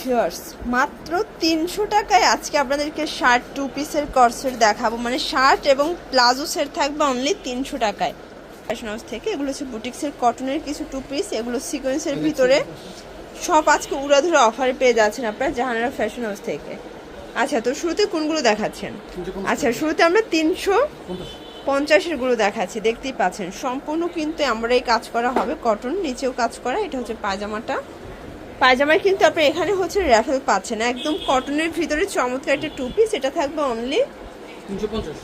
শিওর্স মাত্র তিনশো টাকায় আজকে আপনাদেরকে শার্ট টু পিসের কর্সেট দেখাবো। মানে শার্ট এবং প্লাজো সেট থাকবে অনলি তিনশো টাকায়। ফ্যাশন হাউস থেকে এগুলো হচ্ছে বুটিক্সের কটনের কিছু টু পিস এগুলো সিকোয়েন্সের ভিতরে সব আজকে উড়াধুরা অফারে পেয়ে যাচ্ছেন আপনারা জাহানারা ফ্যাশন হাউস থেকে। আচ্ছা তো শুরুতে কোনগুলো দেখাচ্ছেন? আচ্ছা শুরুতে আমরা তিনশো পঞ্চাশেরগুলো দেখাচ্ছি দেখতেই পাচ্ছেন। সম্পূর্ণ কিন্তু আমরা এই কাজ করা হবে কটন নিচেও কাজ করা এটা হচ্ছে পায়জামাটা। পায়জামায় কিন্তু আপনি এখানে হচ্ছে র্যাফেল পাচ্ছেন। একদম কটনের ভিতরে চমৎকার একটা টু পিস এটা থাকবে অনলি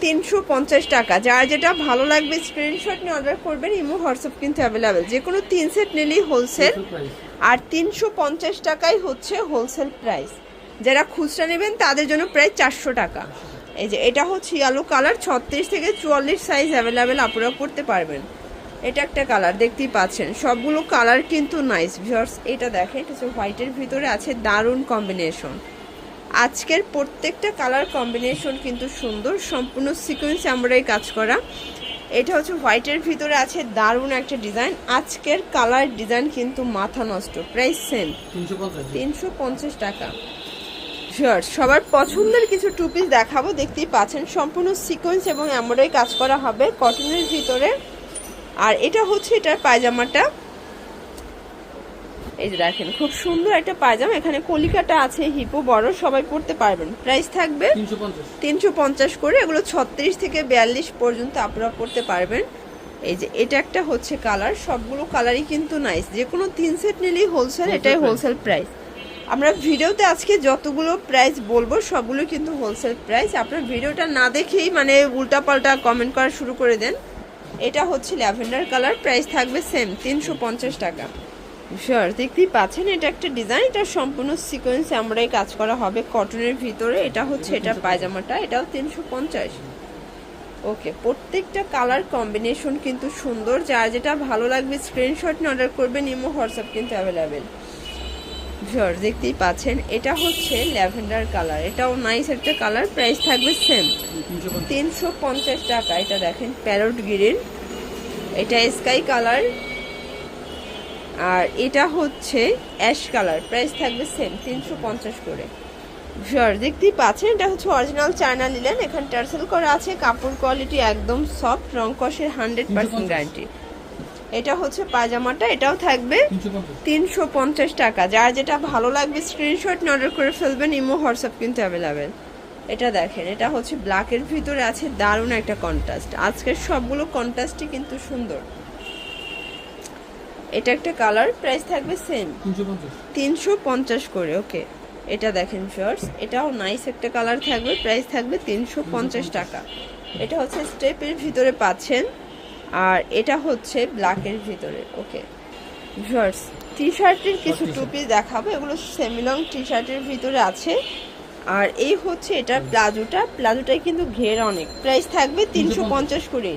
তিনশো পঞ্চাশ। টাকা। যার যেটা ভালো লাগবে স্ক্রিনশট নিয়ে অর্ডার করবেন ইমো হোয়াটসঅ্যাপ কিন্তু অ্যাভেলেবেল যে কোনো তিন সেট নিলেই হোলসেল আর তিনশো পঞ্চাশ টাকাই হচ্ছে হোলসেল প্রাইস যারা খুচরা নেবেন তাদের জন্য প্রায় চারশো টাকা। এই যে এটা হচ্ছে ইয়ালো কালার ছত্রিশ থেকে চুয়াল্লিশ সাইজ অ্যাভেলেবেল আপনারা করতে পারবেন। এটা একটা কালার দেখতেই পাচ্ছেন। সবগুলো কালার কিন্তু নাইস ভিউয়ার্স এটা দেখেন কিছু হোয়াইটের ভিতরে আছে দারুণ কম্বিনেশন আজকের প্রত্যেকটা কালার কম্বিনেশন কিন্তু সুন্দর সম্পূর্ণ সিকোয়েন্স আমরাই কাজ করা। এটা হচ্ছে হোয়াইটের ভিতরে আছে দারুণ একটা ডিজাইন আজকের কালার ডিজাইন কিন্তু মাথা নষ্ট প্রাইস সেম তিনশো পঞ্চাশ। টাকা। শিওর সবার পছন্দের কিছু টু পিস দেখাবো দেখতেই পাচ্ছেন। সম্পূর্ণ সিকোয়েন্স এবং এমব্রয়ডারি কাজ করা হবে। কটনের ভিতরে আর এটা হচ্ছে এটার পায়জামাটা। এই যে দেখেন খুব সুন্দর একটা পায়জামা। এখানে কলিকাটা আছে হিপো বড় সবাই পড়তে পারবেন। প্রাইস থাকবে তিনশো পঞ্চাশ। করে এগুলো ছত্রিশ থেকে বিয়াল্লিশ পর্যন্ত আপনারা পড়তে পারবেন। এই যে এটা একটা হচ্ছে কালার সবগুলো কালারই কিন্তু নাইস যে কোনো তিন সেট নিলেই হোলসেল এটাই হোলসেল প্রাইস আমরা ভিডিওতে আজকে যতগুলো প্রাইস বলব সবগুলো কিন্তু হোলসেল প্রাইস আপনার ভিডিওটা না দেখেই মানে উল্টাপাল্টা কমেন্ট করা শুরু করে দেন। এটা হচ্ছে ল্যাভেন্ডার কালার, প্রাইস থাকবে সেম তিনশো পঞ্চাশ টাকা। শিওর দেখতেই পাচ্ছেন, এটা একটা ডিজাইন এটা সম্পূর্ণ সিকোয়েন্স আমরাই কাজ করা হবে কটনের ভিতরে। এটা হচ্ছে এটা পায়জামাটা, এটাও তিনশো পঞ্চাশ। ওকে প্রত্যেকটা কালার কম্বিনেশন কিন্তু সুন্দর। যার যেটা ভালো লাগবে স্ক্রিনশট নিয়ে অর্ডার করবেন, ইমো, হোয়াটসঅ্যাপ কিন্তু অ্যাভেলেবেল শিওর দেখতেই পাচ্ছেন, এটা হচ্ছে ল্যাভেন্ডার কালার। এটাও নাইস একটা কালার প্রাইস থাকবে সেম তিনশো পঞ্চাশ টাকা, এটা দেখেন প্যারট গ্রিন এটা স্কাই কালার আর এটা হচ্ছে অ্যাশ কালার প্রাইস থাকবে সেম তিনশো পঞ্চাশ করে। শিওর দেখতেই পাচ্ছেন, এটা হচ্ছে অরিজিনাল চায়না নিলেন এখানে টার্সেল করা আছে, কাপড় কোয়ালিটি একদম সফট রং কষের হান্ড্রেড পার্সেন্ট গ্যারান্টি এটা হচ্ছে পায়জামাটা এটাও থাকবে তিনশো পঞ্চাশ টাকা। যার যেটা ভালো লাগবে স্ক্রিনশট অর্ডার করে ফেলবেন ইমো হোয়াটসঅ্যাপ কিন্তু অ্যাভেলেবেল এটা দেখেন এটা হচ্ছে ব্ল্যাকের ভিতরে আছে দারুণ একটা কন্ট্রাস্ট আজকের সবগুলো কন্ট্রাস্টই কিন্তু সুন্দর। এটা একটা কালার প্রাইস থাকবে সেম তিনশো পঞ্চাশ। করে ওকে এটা দেখেন শর্টস এটাও নাইস একটা কালার থাকবে প্রাইস থাকবে তিনশো পঞ্চাশ টাকা। এটা হচ্ছে স্টেপের ভিতরে পাচ্ছেন। আর এটা হচ্ছে ব্ল্যাকের ভিতরে ওকে। শর্টস টি শার্টের কিছু টুপি দেখাবো এগুলো সেমিলং টি শার্টের ভিতরে আছে। আর এই হচ্ছে এটা প্লাজোটা। প্লাজোটাই কিন্তু ঘের অনেক। প্রাইস থাকবে তিনশো পঞ্চাশ। করে।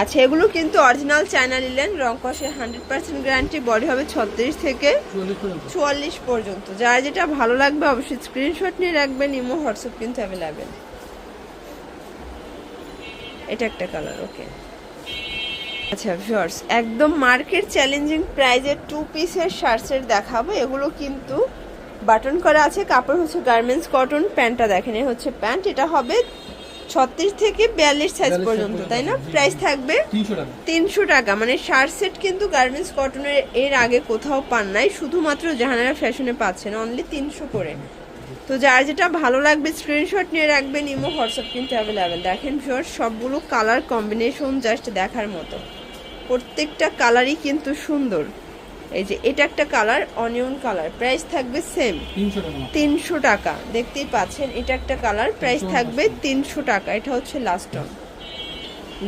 আচ্ছা এগুলো কিন্তু অরিজিনাল চায়না নিলেন রং কষের হান্ড্রেড পার্সেন্ট গ্যারান্টি বডি হবে ছত্রিশ থেকে চুয়াল্লিশ পর্যন্ত। যার যেটা ভালো লাগবে অবশ্যই স্ক্রিনশট নিয়ে রাখবেন ইমো হোয়াটসঅ্যাপ কিন্তু অ্যাভেলেবেল এটা একটা কালার ওকে আচ্ছা ভিউয়ার্স একদম মার্কেট চ্যালেঞ্জিং প্রাইজের টু পিসের শার্টসের দেখাবো। এগুলো কিন্তু বাটন করা আছে কাপড় হচ্ছে গার্মেন্টস কটন প্যান্টটা দেখেন হচ্ছে প্যান্ট এটা হবে ছত্রিশ থেকে বিয়াল্লিশ সাইজ পর্যন্ত তাই না? প্রাইস থাকবে তিনশো টাকা। মানে শার্ট সেট কিন্তু গার্মেন্টস কটনের এর আগে কোথাও পান নাই শুধুমাত্র জাহানারা ফ্যাশনে পাচ্ছেন অনলি তিনশো করে। তো যার যেটা ভালো লাগবে স্ক্রিনশট নিয়ে রাখবেন ইমো হোয়াটসঅ্যাপ কিন্তু অ্যাভেলেবেল দেখেন ভিউয়ার সবগুলো কালার কম্বিনেশন জাস্ট দেখার মতো। প্রত্যেকটা কালারই কিন্তু সুন্দর। এই যে এটা একটা কালার অনিয়ন কালার প্রাইস থাকবে সেম তিনশো টাকা দেখতেই পাচ্ছেন এটা একটা কালার প্রাইস থাকবে তিনশো টাকা। এটা হচ্ছে লাস্ট অন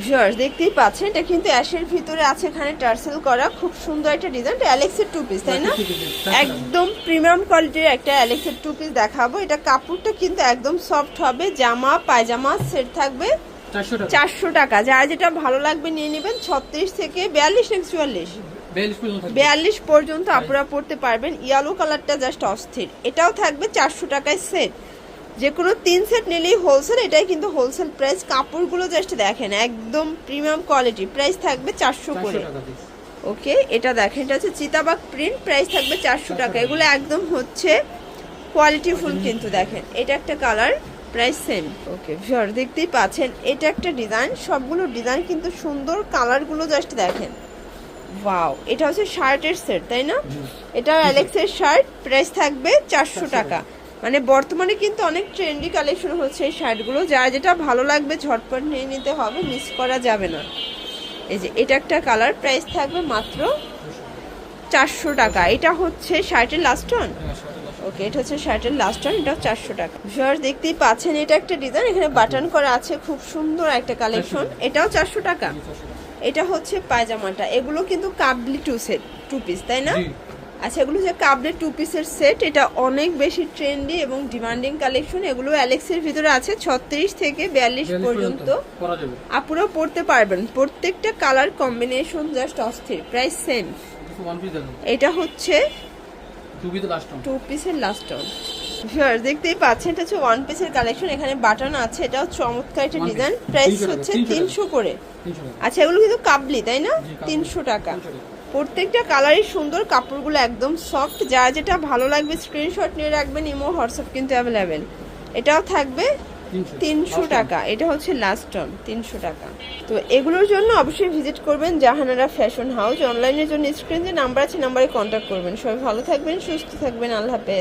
ভিউয়ার্স দেখতেই পাচ্ছেন এটা কিন্তু অ্যাশের ভিতরে আছে এখানে টার্সেল করা। খুব সুন্দর একটা ডিজাইন অ্যালেক্সের টু পিস তাই না? একদম প্রিমিয়াম কোয়ালিটির একটা অ্যালেক্সের টু পিস দেখাবো। এটা কাপড়টা কিন্তু একদম সফট হবে জামা পায়জামা সেট থাকবে চারশো টাকা। যার যেটা ভালো লাগবে নিয়ে নেবেন ছত্রিশ থেকে বিয়াল্লিশ থেকে চুয়াল্লিশ। বিয়াল্লিশ পর্যন্ত আপনারা পড়তে পারবেন। ইয়েলো কালারটা জাস্ট অস্থির। এটাও থাকবে চারশো টাকায় সেট যে কোনো তিন সেট নিলেই হোলসেল এটাই কিন্তু হোলসেল প্রাইস কাপড়গুলো জাস্ট দেখেন একদম প্রিমিয়াম কোয়ালিটি প্রাইস থাকবে চারশো করে। ওকে এটা দেখেন এটা হচ্ছে চিতাবাগ প্রিন্ট প্রাইস থাকবে চারশো টাকা। এগুলো একদম হচ্ছে কোয়ালিটি ফুল কিন্তু দেখেন। এটা একটা colour price same okay viewer দেখতেই পাচ্ছেন এটা একটা ডিজাইন সবগুলো ডিজাইন কিন্তু সুন্দর কালারগুলো জাস্ট দেখেন। ওয়াও এটা হচ্ছে শার্টের সেট তাই না? এটা অ্যালেক্সের শার্ট প্রাইস থাকবে চারশো টাকা। মানে বর্তমানে কিন্তু অনেক ট্রেন্ডি কালেকশন হচ্ছে এই শার্টগুলো। যার যেটা ভালো লাগবে ঝটপট নিয়ে নিতে হবে মিস করা যাবে না। এই যে এটা একটা কালার প্রাইস থাকবে মাত্র চারশো টাকা। এটা হচ্ছে শার্টের লাস্ট ওয়ান ওকে এটা হচ্ছে শার্টের লাস্ট ওয়ান এটাও চারশো টাকা। ভিউয়ার দেখতেই পাচ্ছেন এটা একটা ডিজাইন এখানে বাটন করা আছে খুব সুন্দর একটা কালেকশন এটাও চারশো টাকা। এটা হচ্ছে পায়জামাটা। এগুলো কিন্তু কাবলি টু সেট টু পিস তাই না। আচ্ছা এগুলো যে কাবলি টু পিসের সেট এটা অনেক বেশি ট্রেন্ডি এবং ডিমান্ডিং কালেকশন এগুলো অ্যালেক্সের ভিতরে আছে ছত্রিশ থেকে বিয়াল্লিশ পর্যন্ত। আপুরা পড়তে পারবেন। প্রত্যেকটা কালার কম্বিনেশন জাস্ট অস্থির প্রাইস সেম এটা হচ্ছে টু পিসের লাস্ট অন ভিউয়ার দেখতেই পাচ্ছেন এটা হচ্ছে ওয়ান পিসের কালেকশন এখানে বাটন আছে এটাও চমৎকার একটা ডিজাইন প্রাইস হচ্ছে তিনশো করে। আচ্ছা এগুলো কিন্তু কাবলি তাই না? তিনশো টাকা। প্রত্যেকটা কালারই সুন্দর কাপড়গুলো একদম সফট যা যেটা ভালো লাগবে স্ক্রিনশট নিয়ে রাখবেন ইমো হোয়াটসঅ্যাপ কিন্তু অ্যাভেলেবেল এটাও থাকবে তিনশো। টাকা। এটা হচ্ছে লাস্ট টন তিনশো টাকা। তো এগুলোর জন্য অবশ্যই ভিজিট করবেন জাহানারা ফ্যাশন হাউস অনলাইনের জন্য স্ক্রিন যে নাম্বার আছে নাম্বারে কন্ট্যাক্ট করবেন। সবাই ভালো থাকবেন সুস্থ থাকবেন। আল্লাহ হাফেজ।